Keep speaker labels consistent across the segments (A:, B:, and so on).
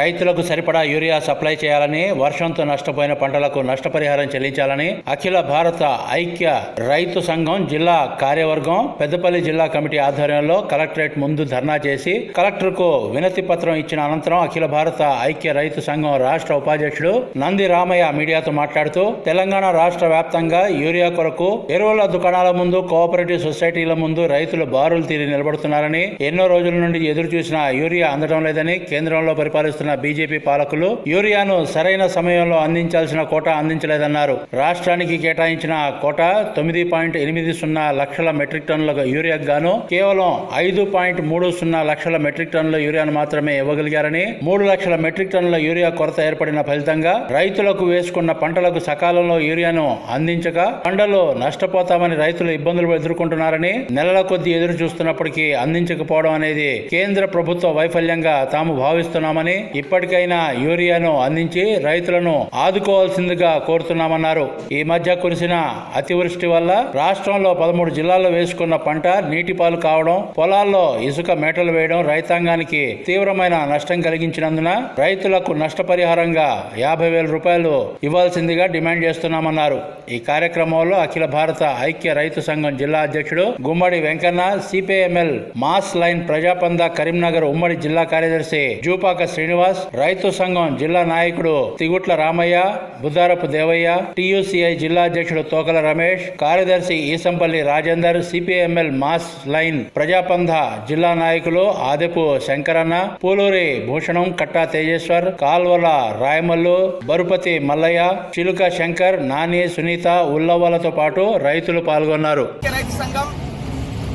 A: రైతులకు సరిపడా urea supply చేయాలని వర్షంతో నష్టపోయిన పంటలకు నష్టపరిహారం చెల్లించాలని అఖిల భారత ఐక్య రైతు సంఘం జిల్లా కార్యవర్గం పెద్దపల్లి జిల్లా కమిటీ ఆధ్వర్యంలో కలెక్టరేట్ ముందు ధర్నా చేసి కలెక్టర్కు వినతి పత్రం ఇచ్చిన అనంతరం అఖిల భారత ఐక్య రైతు సంఘం రాష్ట్ర ఉపాధ్యక్షుడు నంది రామయ్య మీడియాతో మాట్లాడుతూ తెలంగాణ రాష్ట్ర వ్యాప్తంగా యూరియా కొరకు ఎరువుల దుకాణాల ముందు కోఆపరేటివ్ సొసైటీల ముందు రైతులు బారులు తీరి నిలబడుతున్నారని ఎన్నో రోజుల నుండి ఎదురు చూసిన యూరియా అందడం లేదని కేంద్రంలో పరిపాలిస్తున్న బీజేపీ పాలకులు యూరియాను సరైన సమయంలో అందించాల్సిన కోట అందించలేదన్నారు. రాష్ట్రానికి కేటాయించిన కోట తొమ్మిది పాయింట్ ఎనిమిది సున్నా లక్షల మెట్రిక్ టన్నుల యూరియాకు గాను కేవలం ఐదు పాయింట్ మూడు సున్నా లక్షల మెట్రిక్ టన్నుల యూరియాను మాత్రమే ఇవ్వగలిగారని మూడు లక్షల మెట్రిక్ టన్నుల యూరియా కొరత ఏర్పడిన ఫలితంగా రైతులకు వేసుకున్న పంటలకు సకాలంలో యూరియాను అందించక పంటలు నష్టపోతామని రైతులు ఇబ్బందులు ఎదుర్కొంటున్నారని నెలల కొద్దీ ఎదురు చూస్తున్నప్పటికీ అందించకపోవడం అనేది కేంద్ర ప్రభుత్వ వైఫల్యంగా తాము భావిస్తున్నామని ఇప్పటికైనా యూరియాను అందించి రైతులను ఆదుకోవాల్సిందిగా కోరుతున్నామన్నారు. ఈ మధ్య కురిసిన అతివృష్టి వల్ల రాష్ట్రంలో పదమూడు జిల్లాల్లో వేసుకున్న పంట నీటిపాలు కావడం పొలాల్లో ఇసుక మేటలు వేయడం రైతాంగానికి తీవ్రమైన నష్టం కలిగించినందున రైతులకు నష్టపరిహారంగా యాభై వేల రూపాయలు ఇవ్వాల్సిందిగా డిమాండ్ చేస్తున్నామన్నారు. ఈ కార్యక్రమంలో అఖిల భారత ఐక్య రైతు సంఘం జిల్లా అధ్యక్షుడు Gummadi Venkanna CPIML mass line Prajapantha Karimnagar ఉమ్మడి జిల్లా కార్యదర్శి జూపాక శ్రీనివాస్ రైతు సంఘం జిల్లా నాయకుడు తిగుట్ల రామయ్య బుద్దారపు దేవయ్య టీయూసీఐ జిల్లా అధ్యక్షుడు తోకల రమేష్ కార్యదర్శి Eesampalli Rajender CPIML mass line Prajapantha జిల్లా నాయకులు ఆదెపు శంకరన్న పూలూరి భూషణం కట్టా తేజేశ్వర్ కాల్వల రాయమల్లు బరుపతి మల్లయ్య చిలుక శంకర్ నాని సునీత ఉల్లవ్వలతో పాటు రైతులు పాల్గొన్నారు.
B: రైతు సంఘం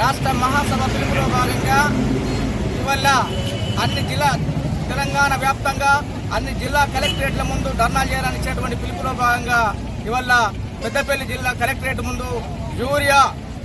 B: రాష్ట్ర మహాసభ పిలుపులో భాగంగా ఇవల్ల అన్ని జిల్లా తెలంగాణ వ్యాప్తంగా అన్ని జిల్లా కలెక్టరేట్ల ముందు ధర్నా చేయాలని ఇచ్చేటువంటి పిలుపులో భాగంగా ఇవల్ల పెద్దపల్లి జిల్లా కలెక్టరేట్ ముందు యూరియా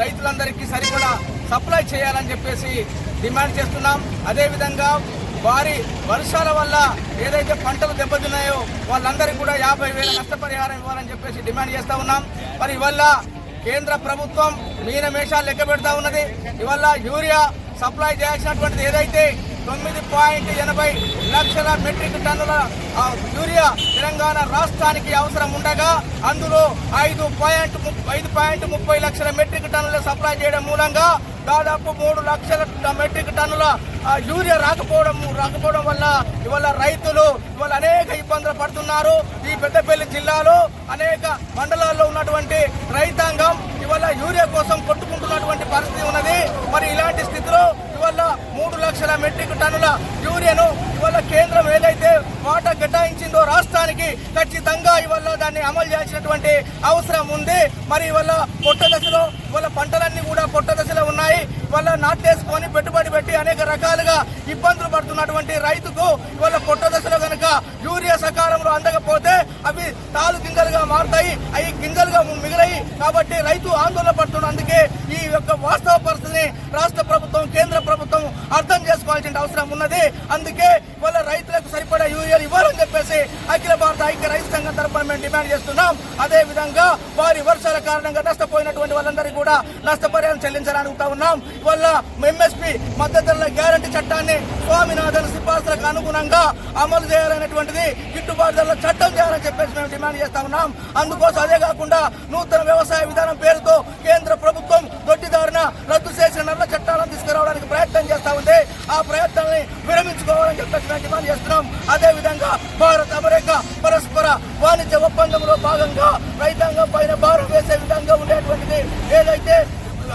B: రైతులందరికీ సరిపడా సప్లై చేయాలని చెప్పేసి డిమాండ్ చేస్తున్నాం. అదేవిధంగా వారి వర్షాల వల్ల ఏదైతే పంటలు దెబ్బతిన్నాయో వాళ్ళందరికీ కూడా యాభై వేల నష్టపరిహారం ఇవ్వాలని చెప్పేసి డిమాండ్ చేస్తూ ఉన్నాం. మరి ఇవల్ల కేంద్ర ప్రభుత్వం మీనమేషాలు లెక్క పెడతా ఉన్నది. ఇవల్ల యూరియా సప్లై చేయాల్సినటువంటిది ఏదైతే తొమ్మిది పాయింట్ ఎనభై లక్షల మెట్రిక్ టన్నుల యూరియా తెలంగాణ రాష్ట్రానికి అవసరం ఉండగా అందులో ఐదు పాయింట్ ఐదు పాయింట్ ముప్పై లక్షల మెట్రిక్ టన్నుల సప్లై చేయడం మూలంగా దాదాపు మూడు లక్షల మెట్రిక్ టన్నుల యూరియా రాకపోవడం రాకపోవడం వల్ల ఇవాళ రైతులు ఇవాళ అనేక ఇబ్బందులు పడుతున్నారు. ఈ పెద్దపల్లి జిల్లాలో అనేక మండలాల్లో ఉన్నటువంటి రైతాంగం ఇవాళ యూరియా కోసం కొట్టుకుంటున్నటువంటి పరిస్థితి ఉన్నది. మరి ఇలాంటి స్థితిలో లక్షల మెట్రిక్ టన్నుల యూరియాను ఇవాళ కేంద్రం ఏదైతే వాటా కేటాయించిందో రాష్ట్రానికి ఖచ్చితంగా ఇవాళ దాన్ని అమలు చేసినటువంటి అవసరం ఉంది. మరి ఇవాళ పొట్ట దశలో వాళ్ళ పంటలన్నీ కూడా పొట్ట దశలో ఉన్నాయి. వాళ్ళ నాటేసుకొని పెట్టుబడి పెట్టి అనేక రకాలుగా ఇబ్బందులు పడుతున్నటువంటి రైతుకు వాళ్ళ పొట్ట దశలో కనుక యూరియా సకాలంలో అందకపోతే అవి తాలు గింజలుగా మారుతాయి. అవి గింజలుగా మిగిలాయి. కాబట్టి రైతు ఆందోళన పడుతున్న అందుకే ఈ యొక్క వాస్తవ పరిస్థితిని రాష్ట్ర ప్రభుత్వం కేంద్ర ప్రభుత్వం అర్థం చేసుకోవాల్సిన అవసరం ఉన్నది. అందుకే వాళ్ళ రైతులకు సరిపడా యూరియా ఇవ్వాలని చెప్పేసి అఖిల భారత ఐక్య రైతు సంఘం తరఫున మేము డిమాండ్ చేస్తున్నాం. అదే విధంగా వారి వర్షాల కారణంగా నష్టపోయినటువంటి వాళ్ళందరికీ కూడా నష్టపరిహారం చెల్లించాలని అడుగుతా ఉన్నాం. ఇవల్ల ఎంఎస్పి మద్దతు ధరల గ్యారంటీ చట్టాన్ని స్వామినాథన్ సిఫార్సులకు అనుగుణంగా అమలు చేయాలనేటువంటిది గిట్టుబాటు ధరల చట్టం చేయాలని చెప్పేసి మేము డిమాండ్ చేస్తా ఉన్నాం. అందుకోసం అదే కాకుండా నూతన వ్యవసాయ విధానం పేరుతో కేంద్ర ప్రభుత్వం దొడ్డిదారిన రద్దు చేసిన నల్ల చట్టం తీసుకురావడానికి ప్రయత్నం చేస్తా ఉంది. ఆ ప్రయత్నాన్ని విరమించుకోవాలని చెప్పేసి మేము డిమాండ్ చేస్తున్నాం. అదే విధంగా భారత్ అమెరికా పరస్పర వాణిజ్య ఒప్పందంలో భాగంగా రైతాంగం పైన భారం వేసే విధంగా ఉండేటువంటిది ఏదైతే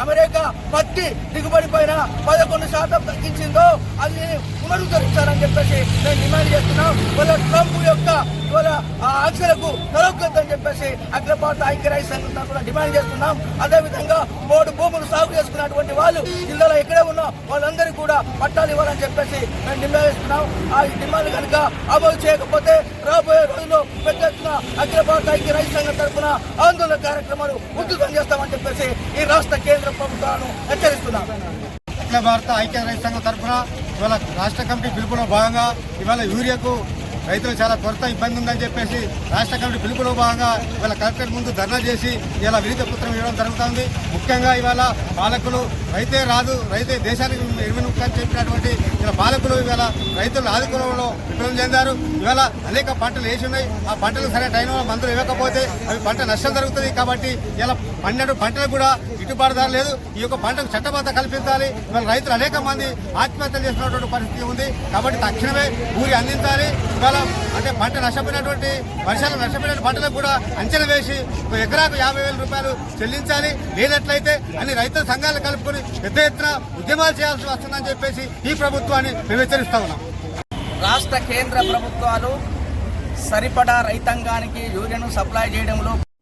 B: అమెరికా పత్తి దిగుబడి పైన పదకొండు శాతం తగ్గించిందో అది పునరుద్ధరించాలని చెప్పేసి మేము డిమాండ్ చేస్తున్నాం. ఇవాళ ట్రంప్ యొక్క ఇవాళ ఆ ఆంక్షలకు తలొక్కొద్దని చెప్పేసి అఖిల భారత ఐక్య సంఘం కూడా డిమాండ్ చేస్తున్నాం. అదేవిధంగా మూడు భూములు సాగు చేసుకున్నటువంటి వాళ్ళు జిల్లాలో ఎక్కడే ఉన్నా వాళ్ళందరికీ కూడా పట్టాలు ఇవ్వాలని చెప్పేసి మేము డిమాండ్ చేస్తున్నాం. ఆ డిమాండ్ కనుక అమలు చేయకపోతే రాబోయే రోజుల్లో పెద్ద ఎత్తున అఖిల భారత ఐక్య రైతు సంఘం తరఫున ఆందోళన కార్యక్రమాలు ఉధృతం చేస్తామని చెప్పేసి ఈ రాష్ట్ర కేంద్ర ప్రభుత్వాలను హెచ్చరిస్తున్నాం.
C: అఖిల భారత ఐక్య రైతు సంఘం తరఫున ఇవాళ రాష్ట్ర కమిటీ పిలుపులో భాగంగా ఇవాళ యూరియాకు రైతులు చాలా కొరత ఇబ్బంది ఉందని చెప్పేసి రాష్ట్ర కమిటీ పిలుపులో భాగంగా ఇవాళ కలెక్టర్ ముందు ధర్నా చేసి ఇలా వినతి పత్రం ఇవ్వడం జరుగుతుంది. ముఖ్యంగా ఇవాళ పాలకులు రైతే రాదు రైతే దేశానికి ఇరవై అని చెప్పినటువంటి ఇలా పాలకులు ఇవాళ రైతులు ఆదుకోవడంలో విఫలం చెందారు. ఇవాళ అనేక పంటలు వేసి ఉన్నాయి. ఆ పంటలు సరైన టైంలో మందులు ఇవ్వకపోతే అవి పంట నష్టం జరుగుతుంది కాబట్టి ఇలా పన్నెండు పంటలు కూడా గిట్టుబాటు ధర లేదు. ఈ యొక్క పంటకు చట్టబద్ధ కల్పించాలి. ఇవాళ రైతులు అనేక మంది ఆత్మహత్యలు చేసినటువంటి పరిస్థితి ఉంది. కాబట్టి తక్షణమే ఊరి అందించాలి. ఇవాళ అంటే పంట నష్టపోయినటువంటి వర్షాలు నష్టపోయిన పంటలకు కూడా అంచనా వేసి ఒక ఎకరాకు యాభై వేల రూపాయలు చెల్లించాలి. లేనట్లయితే అన్ని రైతుల సంఘాలు కలుపుకొని పెద్ద ఎత్తున ఉద్యమాలు చేయాల్సి వస్తుందని చెప్పేసి ఈ ప్రభుత్వాన్ని మేము హెచ్చరిస్తా ఉన్నాం.
B: రాష్ట్ర కేంద్ర ప్రభుత్వాలు సరిపడా రైతాంగానికి యూరియాను సప్లై చేయడంలో